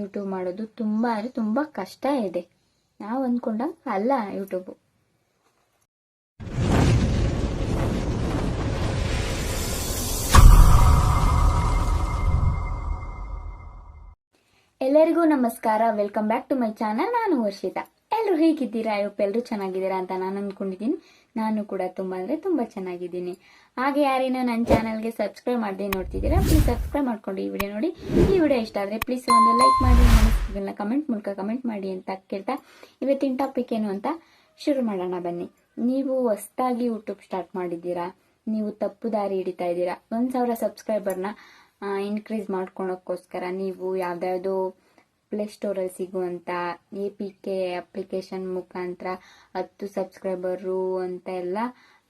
YouTube ಮಾಡೋದು ತುಂಬ ಅಂದರೆ ತುಂಬ ಕಷ್ಟ ಇದೆ. ನಾವು ಅಂದ್ಕೊಂಡಂಗೆ ಅಲ್ಲ ಯೂಟ್ಯೂಬು ಎಲ್ಲರಿಗೂ ನಮಸ್ಕಾರ. Welcome back to my channel ನಾನು ವರ್ಷಿತಾ. ಎಲ್ಲರೂ ಹೇಗಿದ್ದೀರಾ? ಎಲ್ಲರೂ ಚೆನ್ನಾಗಿದ್ದೀರಾ ಅಂತ ನಾನು ಅಂದ್ಕೊಂಡಿದ್ದೀನಿ ನಾನು ಕೂಡ ತುಂಬ ಅಂದರೆ ತುಂಬ ಚೆನ್ನಾಗಿದ್ದೀನಿ. ಹಾಗೆ ಯಾರೇನೋ ನನ್ನ ಚಾನಲ್ಗೆ ಸಬ್ಸ್ಕ್ರೈಬ್ ಮಾಡದೆ ನೋಡ್ತಿದ್ದೀರಾ ಪ್ಲೀಸ್ ಸಬ್ಸ್ಕ್ರೈಬ್ ಮಾಡ್ಕೊಂಡು ಈ ವಿಡಿಯೋ ನೋಡಿ. ಈ ವಿಡಿಯೋ ಇಷ್ಟ ಆದರೆ ಪ್ಲೀಸ್ ಒಂದು ಲೈಕ್ ಮಾಡಿ ನನ್ನ ಕಮೆಂಟ್ ಮೂಲಕ ಕಮೆಂಟ್ ಮಾಡಿ ಅಂತ ಕೇಳ್ತಾ ಇವತ್ತಿನ ಟಾಪಿಕ್ ಏನು ಅಂತ ಶುರು ಮಾಡೋಣ ಬನ್ನಿ. ನೀವು ಹೊಸ್ದಾಗಿ ಯೂಟ್ಯೂಬ್ ಸ್ಟಾರ್ಟ್ ಮಾಡಿದ್ದೀರಾ? ನೀವು ತಪ್ಪು ದಾರಿ ಹಿಡಿತಾ ಇದ್ದೀರಾ? ಒಂದು ಸಾವಿರ ಸಬ್ಸ್ಕ್ರೈಬರ್ನ ಇನ್ಕ್ರೀಸ್ ಮಾಡ್ಕೊಳೋಕ್ಕೋಸ್ಕರ ನೀವು ಯಾವ್ದಾವುದೋ ಪ್ಲೇಸ್ಟೋರಲ್ಲಿ ಸಿಗುವಂಥ ಎ ಪಿ ಕೆ ಅಪ್ಲಿಕೇಶನ್ ಮುಖಾಂತರ ಹತ್ತು ಸಬ್ಸ್ಕ್ರೈಬರು ಅಂತ ಎಲ್ಲ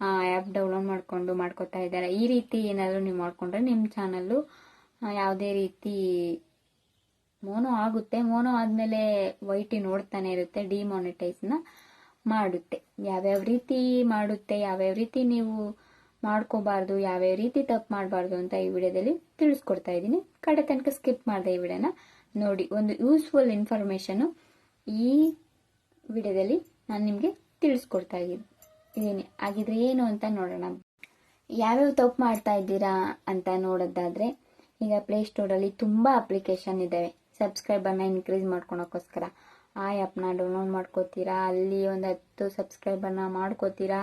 ಆ್ಯಪ್ ಡೌನ್ಲೋಡ್ ಮಾಡಿಕೊಂಡು ಮಾಡ್ಕೋತಾ ಇದ್ದಾರೆ. ಈ ರೀತಿ ಏನಾದರೂ ನೀವು ಮಾಡಿಕೊಂಡ್ರೆ ನಿಮ್ಮ ಚಾನಲ್ಲು ಯಾವುದೇ ರೀತಿ ಮೋನೋ ಆಗುತ್ತೆ. ಮೋನೋ ಆದಮೇಲೆ ವೈಟಿ ನೋಡ್ತಾನೆ ಇರುತ್ತೆ ಡಿಮಾನಿಟೈಸ್ನ ಮಾಡುತ್ತೆ. ಯಾವ್ಯಾವ ರೀತಿ ಮಾಡುತ್ತೆ, ಯಾವ್ಯಾವ ರೀತಿ ನೀವು ಮಾಡ್ಕೋಬಾರ್ದು, ಯಾವ್ಯಾವ ರೀತಿ ತಪ್ಪು ಮಾಡಬಾರ್ದು ಅಂತ ಈ ವಿಡಿಯೋದಲ್ಲಿ ತಿಳಿಸ್ಕೊಡ್ತಾ ಇದ್ದೀನಿ. ಕಡೆ ತನಕ ಸ್ಕಿಪ್ ಮಾಡಿದೆ ಈ ವಿಡಿಯೋನ. ನೋಡಿ, ಒಂದು ಯೂಸ್ಫುಲ್ ಇನ್ಫಾರ್ಮೇಶನ್ನು ಈ ವಿಡಿಯೋದಲ್ಲಿ ನಾನು ನಿಮಗೆ ತಿಳಿಸ್ಕೊಡ್ತಾ ಇದ್ದೀನಿ. ಹಾಗಿದ್ರೆ ಏನು ಅಂತ ನೋಡೋಣ. ಯಾವ್ಯಾವ ತಪ್ಪು ಮಾಡ್ತಾ ಇದ್ದೀರಾ ಅಂತ ನೋಡೋದಾದ್ರೆ, ಈಗ ಪ್ಲೇಸ್ಟೋರಲ್ಲಿ ತುಂಬ ಅಪ್ಲಿಕೇಶನ್ ಇದ್ದಾವೆ ಸಬ್ಸ್ಕ್ರೈಬರ್ನ ಇನ್ಕ್ರೀಸ್ ಮಾಡ್ಕೊಳಕ್ಕೋಸ್ಕರ. ಆ ಆ್ಯಪ್ನ ಡೌನ್ಲೋಡ್ ಮಾಡ್ಕೋತೀರಾ? ಅಲ್ಲಿ ಒಂದು ಹತ್ತು ಸಬ್ಸ್ಕ್ರೈಬರ್ನ ಮಾಡ್ಕೋತೀರಾ?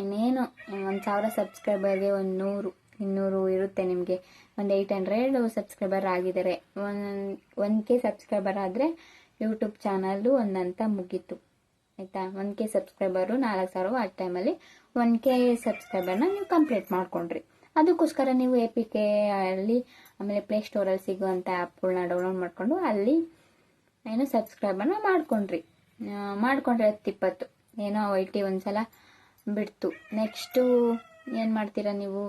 ಇನ್ನೇನು, ಒಂದು ಸಾವಿರ ಸಬ್ಸ್ಕ್ರೈಬರ್ಗೆ ಒಂದು ನೂರು. ಇನ್ನೂರು ಇರುತ್ತೆ ನಿಮಗೆ. ಒಂದು ಏಯ್ಟ್ ಹಂಡ್ರೆಡ್ ಸಬ್ಸ್ಕ್ರೈಬರ್ ಆಗಿದ್ದಾರೆ ಒನ್ ಒನ್ ಕೆ ಸಬ್ಸ್ಕ್ರೈಬರ್ ಆದರೆ ಯೂಟ್ಯೂಬ್ ಚಾನಲ್ಲು ಒಂದಂತ ಮುಗೀತು. ಆಯಿತಾ? ಒನ್ ಕೆ ಸಬ್ಸ್ಕ್ರೈಬರು ನಾಲ್ಕು ಸಾವಿರ ಆ ಟೈಮಲ್ಲಿ ಒನ್ ಕೆ ಸಬ್ಸ್ಕ್ರೈಬರ್ನ ನೀವು ಕಂಪ್ಲೀಟ್ ಮಾಡ್ಕೊಂಡ್ರಿ. ಅದಕ್ಕೋಸ್ಕರ ನೀವು ಎ ಪಿ ಕೆ ಅಲ್ಲಿ ಆಮೇಲೆ ಪ್ಲೇಸ್ಟೋರಲ್ಲಿ ಸಿಗುವಂಥ ಆ್ಯಪ್ಗಳನ್ನ ಡೌನ್ಲೋಡ್ ಮಾಡಿಕೊಂಡು ಅಲ್ಲಿ ಏನು ಸಬ್ಸ್ಕ್ರೈಬರ್ನ ಮಾಡ್ಕೊಂಡ್ರಿ. ಮಾಡ್ಕೊಂಡ್ರೆ ಹತ್ತಿಪ್ಪತ್ತು ಏನೋ ಐ ಟಿ ಒಂದ್ಸಲ ಬಿಡ್ತು. ನೆಕ್ಸ್ಟು ಏನು ಮಾಡ್ತೀರಾ ನೀವು?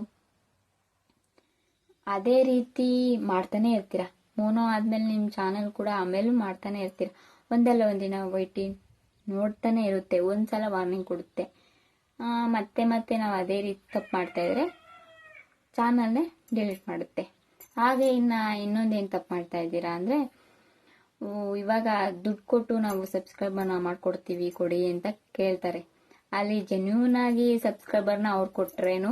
ಅದೇ ರೀತಿ ಮಾಡ್ತಾನೆ ಇರ್ತೀರಾ? ಮೋನೋ ಆದಮೇಲೆ ನಿಮ್ಮ ಚಾನಲ್ ಕೂಡ ಆಮೇಲೂ ಮಾಡ್ತಾನೆ ಇರ್ತೀರ? ಒಂದಲ್ಲ ಒಂದಿನ ವೈಟಿ ನೋಡ್ತಾನೆ ಇರುತ್ತೆ, ಒಂದ್ಸಲ ವಾರ್ನಿಂಗ್ ಕೊಡುತ್ತೆ. ಮತ್ತೆ ಮತ್ತೆ ನಾವು ಅದೇ ರೀತಿ ತಪ್ಪು ಮಾಡ್ತಾ ಇದ್ರೆ ಚಾನಲ್ನೇ ಡಿಲೀಟ್ ಮಾಡುತ್ತೆ. ಹಾಗೆ ಇನ್ನು ಇನ್ನೊಂದೇನು ತಪ್ಪು ಮಾಡ್ತಾ ಇದ್ದೀರಾ ಅಂದರೆ ಇವಾಗ ದುಡ್ಡು ಕೊಟ್ಟು ನಾವು ಸಬ್ಸ್ಕ್ರೈಬರ್ನ ಮಾಡ್ಕೊಡ್ತೀವಿ, ಕೊಡಿ ಅಂತ ಕೇಳ್ತಾರೆ. ಅಲ್ಲಿ ಜೆನ್ಯೂನ್ ಆಗಿ ಸಬ್ಸ್ಕ್ರೈಬರ್ನ ಅವ್ರು ಕೊಟ್ರೇನು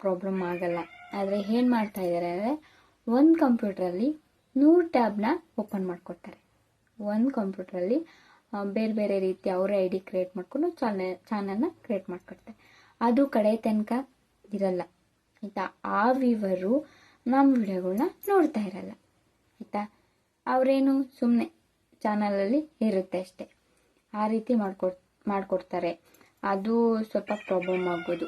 ಪ್ರಾಬ್ಲಮ್ ಆಗಲ್ಲ. ಆದರೆ ಏನು ಮಾಡ್ತಾ ಇದ್ದಾರೆ ಅಂದರೆ ಒಂದು ಕಂಪ್ಯೂಟ್ರಲ್ಲಿ ನೂರು ಟ್ಯಾಬ್ನ ಓಪನ್ ಮಾಡಿಕೊಡ್ತಾರೆ. ಒಂದು ಕಂಪ್ಯೂಟ್ರಲ್ಲಿ ಬೇರೆ ಬೇರೆ ರೀತಿ ಅವರೇ ಐ ಡಿ ಕ್ರಿಯೇಟ್ ಮಾಡಿಕೊಂಡು ಚಾನೆ ಚಾನಲ್ನ ಕ್ರಿಯೇಟ್ ಮಾಡ್ಕೊಡ್ತಾರೆ. ಅದು ಕಡೆ ತನಕ ಇರಲ್ಲ, ಆಯಿತಾ? ಆ ವಿವರು ನಮ್ಮ ವಿಡಿಯೋಗಳನ್ನ ನೋಡ್ತಾ ಇರಲ್ಲ, ಆಯಿತಾ? ಅವರೇನು ಸುಮ್ಮನೆ ಚಾನಲಲ್ಲಿ ಇರುತ್ತೆ ಅಷ್ಟೇ. ಆ ರೀತಿ ಮಾಡ್ಕೊಡ್, ಮಾಡಿಕೊಡ್ತಾರೆ. ಅದು ಸ್ವಲ್ಪ ಪ್ರಾಬ್ಲಮ್ ಆಗ್ಬೋದು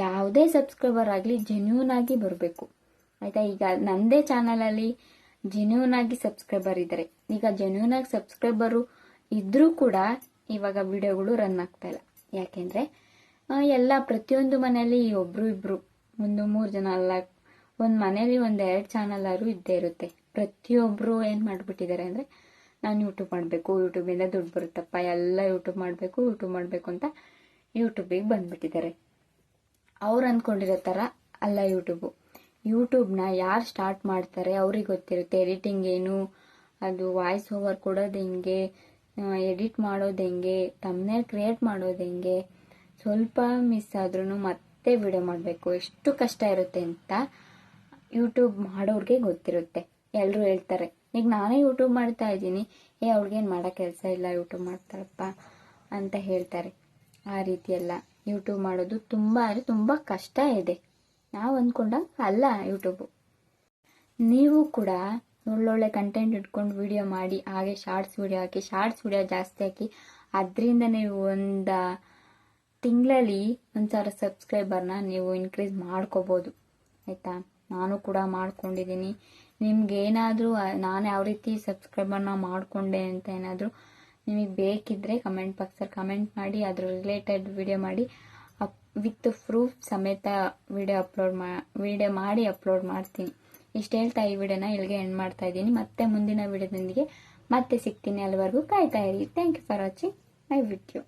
ಯಾವುದೇ ಸಬ್ಸ್ಕ್ರೈಬರ್ ಆಗಲಿ ಜೆನ್ಯೂನ್ ಆಗಿ ಬರಬೇಕು. ಆಯಿತಾ? ಈಗ ನನ್ನದೇ ಚಾನಲಲ್ಲಿ ಜೆನ್ಯೂನ್ ಆಗಿ ಸಬ್ಸ್ಕ್ರೈಬರ್ ಇದ್ದಾರೆ. ಈಗ ಜೆನ್ಯೂನ್ ಆಗಿ ಸಬ್ಸ್ಕ್ರೈಬರು ಇದ್ದರೂ ಕೂಡ ಇವಾಗ ವಿಡಿಯೋಗಳು ರನ್ ಆಗ್ತಾಯಿಲ್ಲ ಯಾಕೆಂದರೆ ಎಲ್ಲ ಪ್ರತಿಯೊಂದು ಮನೆಯಲ್ಲಿ ಒಬ್ಬರು ಇಬ್ಬರು ಒಂದು ಮೂರು ಜನ ಅಲ್ಲ, ಒಂದು ಮನೇಲಿ ಒಂದು ಎರಡು ಚಾನಲ್ ಇದ್ದೇ ಇರುತ್ತೆ. ಪ್ರತಿಯೊಬ್ಬರು ಏನು ಮಾಡಿಬಿಟ್ಟಿದ್ದಾರೆ ಅಂದರೆ, ನಾನು ಯೂಟ್ಯೂಬ್ ಮಾಡಬೇಕು ಯೂಟ್ಯೂಬಿಂದ ದುಡ್ಡು ಬರುತ್ತಪ್ಪ, ಎಲ್ಲ ಯೂಟ್ಯೂಬ್ ಮಾಡಬೇಕು ಯೂಟ್ಯೂಬ್ ಮಾಡಬೇಕು ಅಂತ ಯೂಟ್ಯೂಬಿಗೆ ಬಂದ್ಬಿಟ್ಟಿದ್ದಾರೆ. ಅವ್ರು ಅಂದ್ಕೊಂಡಿರೋ ಥರ ಅಲ್ಲ ಯೂಟ್ಯೂಬು ಯೂಟ್ಯೂಬ್ನ ಯಾರು ಸ್ಟಾರ್ಟ್ ಮಾಡ್ತಾರೆ ಅವ್ರಿಗೆ ಗೊತ್ತಿರುತ್ತೆ. ಎಡಿಟಿಂಗ್ ಏನು, ಅದು ವಾಯ್ಸ್ ಓವರ್ ಕೊಡೋದು ಹೆಂಗೆ ಎಡಿಟ್ ಮಾಡೋದು ಹೆಂಗೆ ತಮ್ಮನೇ ಕ್ರಿಯೇಟ್ ಮಾಡೋದು ಹೆಂಗೆ. ಸ್ವಲ್ಪ ಮಿಸ್ ಆದ್ರೂ ಮತ್ತೆ ವಿಡಿಯೋ ಮಾಡಬೇಕು. ಎಷ್ಟು ಕಷ್ಟ ಇರುತ್ತೆ ಅಂತ ಯೂಟ್ಯೂಬ್ ಮಾಡೋರಿಗೆ ಗೊತ್ತಿರುತ್ತೆ. ಎಲ್ಲರೂ ಹೇಳ್ತಾರೆ ಈಗ ನಾನೇ ಯೂಟ್ಯೂಬ್ ಮಾಡ್ತಾ ಇದ್ದೀನಿ. ಏ ಅವ್ರಿಗೇನು ಮಾಡೋ ಕೆಲಸ ಇಲ್ಲ ಯೂಟ್ಯೂಬ್ ಮಾಡ್ತಾರಪ್ಪ ಅಂತ ಹೇಳ್ತಾರೆ. ಆ ರೀತಿ ಎಲ್ಲ ಯೂಟ್ಯೂಬ್ ಮಾಡೋದು ತುಂಬ ಅಂದರೆ ತುಂಬ ಕಷ್ಟ ಇದೆ. ನಾವು ಅಂದ್ಕೊಂಡಂಗೆ ಅಲ್ಲ ಯೂಟ್ಯೂಬು ನೀವು ಕೂಡ ಒಳ್ಳೊಳ್ಳೆ ಕಂಟೆಂಟ್ ಇಟ್ಕೊಂಡು ವಿಡಿಯೋ ಮಾಡಿ, ಹಾಗೆ ಶಾರ್ಟ್ಸ್ ವಿಡಿಯೋ ಹಾಕಿ ಶಾರ್ಟ್ಸ್ ವಿಡಿಯೋ ಜಾಸ್ತಿ ಹಾಕಿ, ಅದರಿಂದ ನೀವು ಒಂದು ತಿಂಗಳಲ್ಲಿ ಒಂದು ಸಾವಿರ ಸಬ್ಸ್ಕ್ರೈಬರ್ನ ನೀವು ಇನ್ಕ್ರೀಸ್ ಮಾಡ್ಕೋಬೋದು. ಆಯಿತಾ? ನಾನು ಕೂಡ ಮಾಡ್ಕೊಂಡಿದ್ದೀನಿ ನಿಮ್ಗೆ ಏನಾದರೂ, ನಾನು ಯಾವ ರೀತಿ ಸಬ್ಸ್ಕ್ರೈಬರ್ನ ಮಾಡಿಕೊಂಡೆ ಅಂತ ಏನಾದರೂ ನಿಮಗೆ ಬೇಕಿದ್ದರೆ ಕಮೆಂಟ್ ಬಾಕ್ಸಲ್ಲಿ ಕಮೆಂಟ್ ಮಾಡಿ, ಅದ್ರ ರಿಲೇಟೆಡ್ ವಿಡಿಯೋ ಮಾಡಿ, ಅಪ್ ವಿತ್ ಪ್ರೂಫ್ ಸಮೇತ ವಿಡಿಯೋ ಅಪ್ಲೋಡ್ ಮಾ ವಿಡಿಯೋ ಮಾಡಿ ಅಪ್ಲೋಡ್ ಮಾಡ್ತೀನಿ. ಇಷ್ಟು ಹೇಳ್ತಾ ಈ ವಿಡಿಯೋನ ಇಲ್ಲಿಗೆ ಎಂಡ್ ಮಾಡ್ತಾ ಇದ್ದೀನಿ. ಮತ್ತೆ ಮುಂದಿನ ವಿಡಿಯೋದೊಂದಿಗೆ ಮತ್ತೆ ಸಿಗ್ತೀನಿ ಅಲ್ಲಿವರೆಗೂ. ಕಾಯ್ತಾ ಇರಿ. Thank you for watching my video.